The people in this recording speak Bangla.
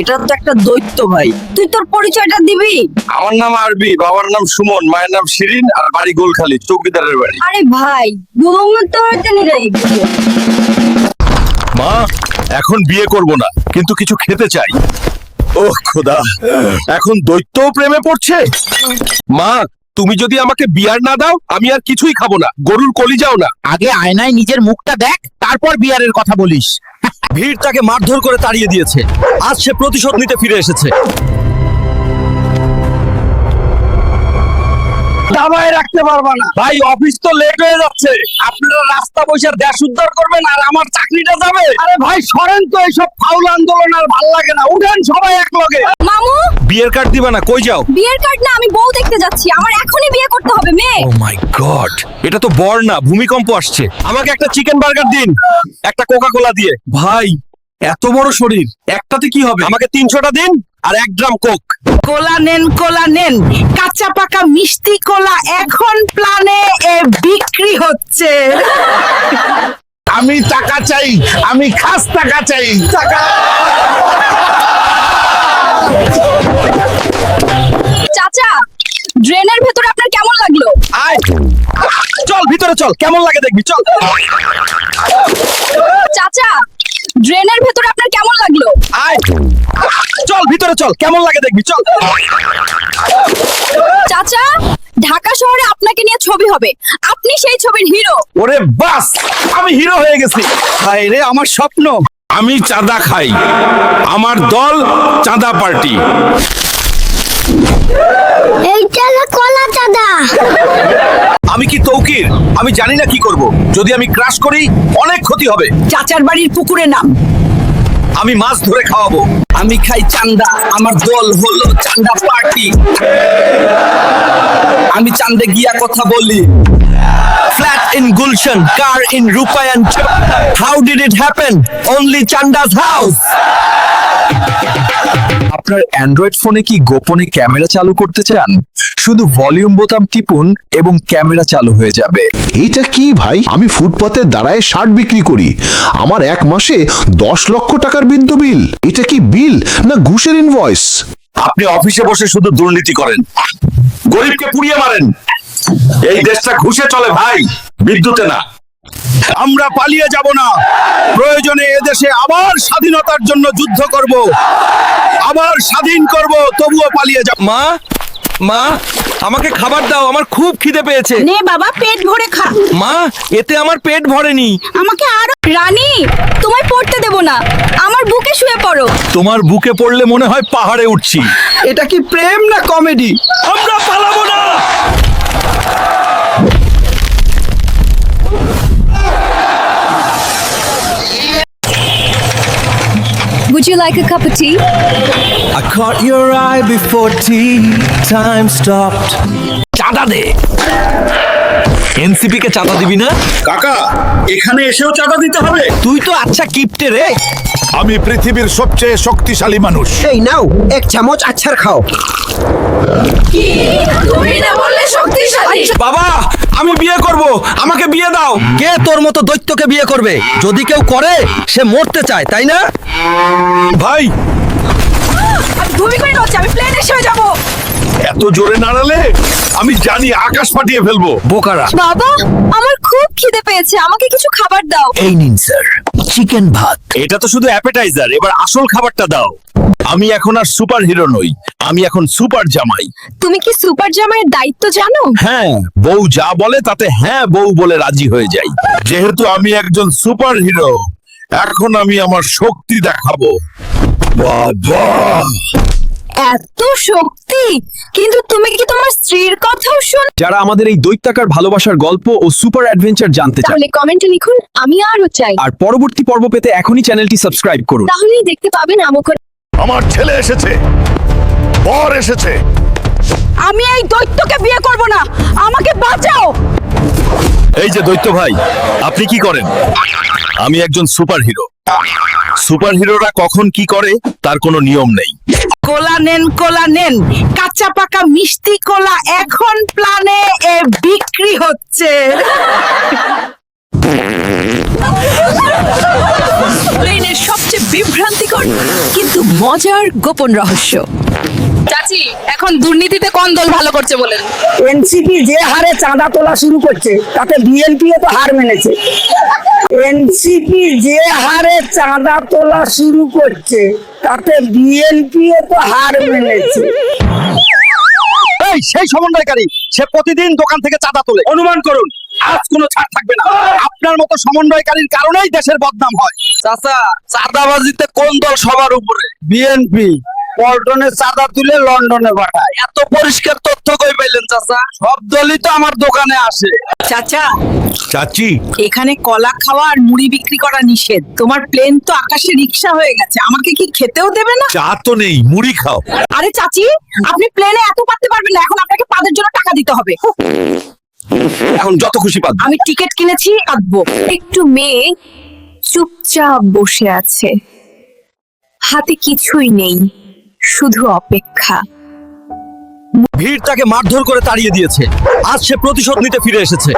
এটা তো একটা দৈত্য ভাই। তুই তোর পরিচয়টা দিবি? আমার নাম আরবি বাবার নাম সুমন মায়ের নাম শিরিন আর বাড়ি গোলখালি চৌকিদারের বাড়ি। আরে ভাই গুমঙ্গ তো জানি রে মা এখন বিয়ে করব না কিন্তু কিছু খেতে চাই। ওহ খোদা এখন দৈত্যও প্রেমে পড়ছে? মা তুমি যদি আমাকে বিয়ার না দাও আমি আর কিছুই খাব না গরুর কলিজাও না। আগে আয়নায় নিজের মুখটা দেখ তারপর বিয়ারের কথা বলিস। ভিড় তাকে মারধর করে তাড়িয়ে দিয়েছে। আজ সে প্রতিশোধ নিতে ফিরে এসেছে। দাবায় রাখতে পারবা না। ভাই অফিস তো লেট হয়ে যাচ্ছে। আপনারা রাস্তা বৈশার দেশ উদ্ধার করবেন আর আমার চাকরিটা যাবে। আরে ভাই সরেন তো এইসব ফাউল আন্দোলন আর ভালো লাগে না। উঠেন সবাই এক লগে মামু বিয়ের কার্ড দিবা না? কই যাও? বিয়ের কার্ড না আমি বউ দেখতে যাচ্ছি। আমার এখনই বিয়ে করতে হবে মেয়ে। ও মাই গড এটা তো বর না ভূমিকম্প আসছে। আমাকে একটা চিকেন বার্গার দিন একটা কোকা কোলা দিয়ে। ভাই এত বড় শরীর। একটাতে কি হবে? আমাকে তিনশোটা দিন আর এক গ্রাম কোক কোলা নেন কোলা নেন। কাঁচা পাকা মিষ্টি কোলা এখন প্লানে এ বিক্রি হচ্ছে। আমি টাকা চাই আমি খাস টাকা চাই। টাকা। চাচা ড্রেনের ভেতরে আপনার কেমন লাগল? আয়। চল ভিতরে চল কেমন লাগে দেখবি চল। চাচা ড্রেনের ভেতরে আপনার কেমন লাগল? আয়। চল ভিতরে চল কেমন লাগে দেখবি চল। চাচা ঢাকা শহরে আপনাকে নিয়ে ছবি হবে। আপনি সেই ছবির হিরো। ওরে বাস আমি হিরো হয়ে গেছি। হায় রে আমার স্বপ্ন। আমি চাঁদা খাই। আমার দল চাঁদা পার্টি। এইটা কলা চাঁদা। আমি কি তৌকির? আমি জানি না কি করব। যদি আমি ক্রাশ করি অনেক ক্ষতি হবে। চাচার বাড়ির পুকুরে নাম। আমি মাছ ধরে খাওয়াবো। আমি খাই চান্দা আমার দল হলো চান্দা পার্টি। আমি চান্দে গিয়া কথা বলি। In Gulshan car in Rupayan how did it happen only Chanda's house আপনার অ্যান্ড্রয়েড ফোনে কি গোপনে ক্যামেরা চালু করতে চান? শুধু ভলিউম বোতাম টিপুন এবং ক্যামেরা চালু হয়ে যাবে। এটা কি ভাই? আমি ফুটপাতে দাঁড়ায় শার্ট বিক্রি করি। আমার এক মাসে দশ লক্ষ টাকার বিদ্যুৎ বিল। এটা কি বিল না ঘুষের ইনভয়েস আপনি অফিসে বসে শুধু দুর্নীতি করেন। গরিবকে পুড়িয়ে মারেন। এই দেশটা ঘুষে চলে ভাই বিদ্যুতে না। আমরা পালিয়ে যাব না। প্রয়োজনে এদেশে আবার স্বাধীনতার জন্য যুদ্ধ করব। আবার স্বাধীন করব তবুও পালিয়ে যাব। মা মা আমাকে খাবার দাও আমার খুব খিদে পেয়েছে। নে বাবা পেট ভরে খা। মা এতে আমার পেট ভরেনি। আমাকে আরও রানী তোমায় পড়তে দেব না। আমার বুকে শুয়ে পড়ো। তোমার বুকে পড়লে মনে হয় পাহাড়ে উঠছি। এটা কি প্রেম না কমেডি? আমরা পালাবো না! like a cup of tea? I caught your eye before tea time stopped. চাঁদা দে এনসিপি কে চাঁদা দিবি না? কাকা এখানে এসেও চাঁদা দিতে হবে। তুই তো আচ্ছা কিপটে রে। আমি পৃথিবীর সবচেয়ে শক্তিশালী মানুষ। এই নাও এক চামচ আচ্ছার খাও। বাবা আমি বিয়ে করব আমাকে বিয়ে দাও। কে তোর মতো দৈত্যকে বিয়ে করবে? যদি কেউ করে সে মরতে চায় তাই না? ভাই! আমি ভূমি করে আমি প্লেনে এসে যাব। এত জোরে নাড়ালে আমি জানি আকাশ পাঠিয়ে ফেলব। বোকারা। বাবা আমার খুব খিদে পেয়েছে আমাকে কিছু খাবার দাও। এই নিন স্যার চিকেন ভাত। এটা তো শুধু অ্যাপেটাইজার এবার আসল খাবারটা দাও। আমি এখন আর সুপার হিরো নই আমি এখন সুপার জামাই। তুমি কি সুপার জামাইয়ের দায়িত্ব জানো? হ্যাঁ বউ যা বলে তাতে হ্যাঁ বউ বলে রাজি হয়ে যাই। যেহেতু আমি একজন সুপার হিরো এখন আমি আমার শক্তি দেখাবো। বাবা! এত শক্তি! কিন্তু তুমি কি তোমার স্ত্রীর কথাও শোন যারা আমাদের এই দৈত্যাকার ভালোবাসার গল্প ও সুপার অ্যাডভেঞ্চার জানতে চান তাহলে কমেন্টে লিখুন আমি আরও চাই। আর পরবর্তী পর্ব পেতে এখনই চ্যানেলটি সাবস্ক্রাইব করুন। তাহলেই দেখতে পাবেন আমক আমার ছেলে এসেছে। বর এসেছে। আমি এই দৈত্যকে বিয়ে করব না। আমাকে বাঁচাও। এই যে দৈত্য ভাই আপনি কি করেন? আমি একজন সুপার সুপার হিরোরা কখন কি করে তার কোনো নিয়ম নেই। কোলা নেন কোলা নেন কাঁচা পাকা মিষ্টি কোলা এখন প্ল্যানে এ বিক্রি হচ্ছে। প্লেনের সবচেয়ে বিভ্রান্তিকর কিন্তু মজার গোপন রহস্য। চাচি এখন দুর্নীতিতে কোন দল ভালো করছে বলেন? এনসিপি যে হারে চাঁদা তোলা শুরু করছে তাতে বিএনপিও তো হার মেনেছে। এনসিপি যে হারে চাঁদা তোলা শুরু করছে তাতে বিএনপিও তো হার মেনেছে। এই সেই সমন্বয়কারী সে প্রতিদিন দোকান থেকে চাঁদা তোলে। অনুমান করুন আজ কোনো ছাড় থাকবে না। আপনার মতো সমন্বয়কারীর কারণেই দেশের বদনাম হয়। চাচা চাঁদাবাজিতে কোন দল সবার উপরে? বিএনপি। পল্টনে চাঁদা তুলে লন্ডনে পাঠায়। এত পরিষ্কার তথ্য কই পাইলেন চাচা? সব দলই তো আমার দোকানে আসে। চাচা চাচি। এখানে কলা খাওয়া আর মুড়ি বিক্রি করা নিষেধ। তোমার প্লেন তো আকাশে রিক্সা হয়ে গেছে। আমাকে কি খেতেও দেবে না? চা তো নেই মুড়ি খাও। আরে চাচি আপনি প্লেনে এত পারতে পারবেন না। এখন আপনাকে পাদের জন্য টাকা দিতে হবে। এখন যত খুশি পান। আমি টিকিট কিনেছি কাটবো একটু মেয়ে চুপচাপ বসে আছে। হাতে কিছুই নেই। শুধু অপেক্ষা। ভিড় তাকে মারধর করে তাড়িয়ে দিয়েছে। আজ সে প্রতিশোধ নিতে ফিরে এসেছে।